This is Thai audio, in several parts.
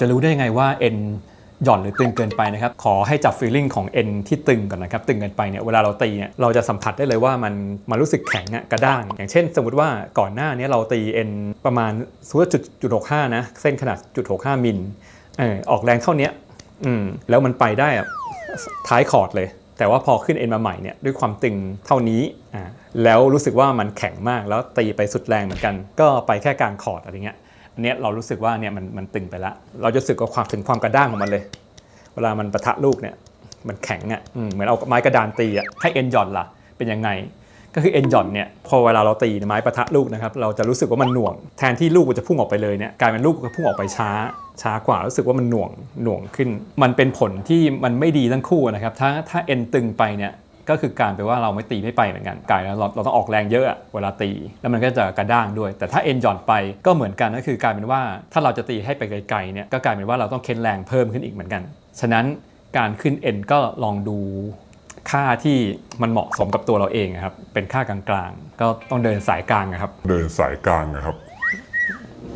จะรู้ได้ยังไงว่าเอ็นหย่อนหรือตึงเกินไปนะครับ ขอให้จับฟีลลิ่งของเอ็นที่ตึงก่อนนะครับ ตึงเกินไปเนี่ย เวลาเราตีเนี่ย เราจะสัมผัสได้เลยว่ามันมันรู้สึกแข็งอะกระด้าง อย่างเช่น สมมติว่าก่อนหน้านี้เราตีเอ็นประมาณสมมติว่าจุดจุดหกห้านะ เส้นขนาดจุดหกห้ามิลเออออกแรงเท่านี้อืมแล้วมันไปได้อะท้ายคอร์ดเลย แต่ว่าพอขึ้นเอ็นมาใหม่เนี่ยด้วยความตึงเท่านี้อ่าแล้วรู้สึกว่ามันแข็งมากแล้วตีไปสุดแรงเหมือนกัน ก็ไปแค่กลางคอร์ดอะไรเงี้ย เนี้ยเรารู้สึกว่าเนี่ยมันมันตึงไปละเราจะรู้สึกว่าความถึงความกระด้างของมันเลย เวลามันปะทะลูกเนี่ยมันแข็งอะเหมือนเอาไม้กระดานตีอะให้เอ็นหย่อนล่ะเป็นยังไง ก็คือเอ็นหย่อนเนี่ยพอเวลาเราตีไม้ปะทะลูกนะครับเราจะรู้สึกว่ามันหน่วง แทนที่ลูกมันจะพุ่งออกไปเลยเนี่ยกลายเป็นลูกก็พุ่งออกไปช้า ช้ากว่ารู้สึกว่ามันหน่วงหน่วงขึ้น มันเป็นผลที่มันไม่ดีทั้งคู่นะครับถ้าถ้าเอ็นตึงไปเนี่ย ก็คือการแปลว่าเราไม่ตีไม่ไปเหมือนกันกลายแล้วเราเราต้องออกแรงเยอะอะเวลาตี แล้วมันก็จะกระด้างด้วย แต่ถ้าเอ็นหย่อนไปก็เหมือนกันก็คือกลายเป็นว่าถ้าเราจะตีให้ไปไกลๆเนี่ยก็กลายเป็นว่าเราต้องเค้นแรงเพิ่มขึ้นอีกเหมือนกัน ฉะนั้นการขึ้นเอ็นก็ลองดูค่าที่มันเหมาะสมกับตัวเราเองอะครับ เป็นค่ากลางๆ ก็ต้องเดินสายกลางอะครับ เดินสายกลางนะครับ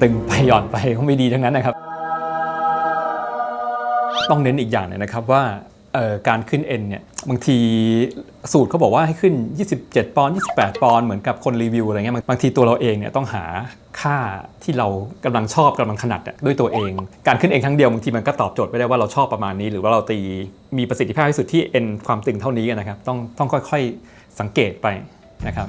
ตึงไปหย่อนไปก็ไม่ดีทั้งนั้นนะครับ ต้องเน้นอีกอย่างหนึงนะครับว่าเอ่อ การขึ้นเอ็นเนี่ยบางทีสูตรเขาบอกว่าให้ขึ้น 27 ปอนด์28 ปอนด์เหมือนกับคนรีวิวอะไรเงี้ยบางทีตัวเราเองเนี่ยต้องหาค่าที่เรากำลังชอบกำลังถนัดด้วยตัวเอง การขึ้นเองครั้งเดียวบางทีมันก็ตอบโจทย์ไม่ได้ว่าเราชอบประมาณนี้ หรือว่าเราตีมีประสิทธิภาพที่สุดที่เอ็นความตึงเท่านี้นะครับต้องต้องค่อยๆสังเกตไปนะครับ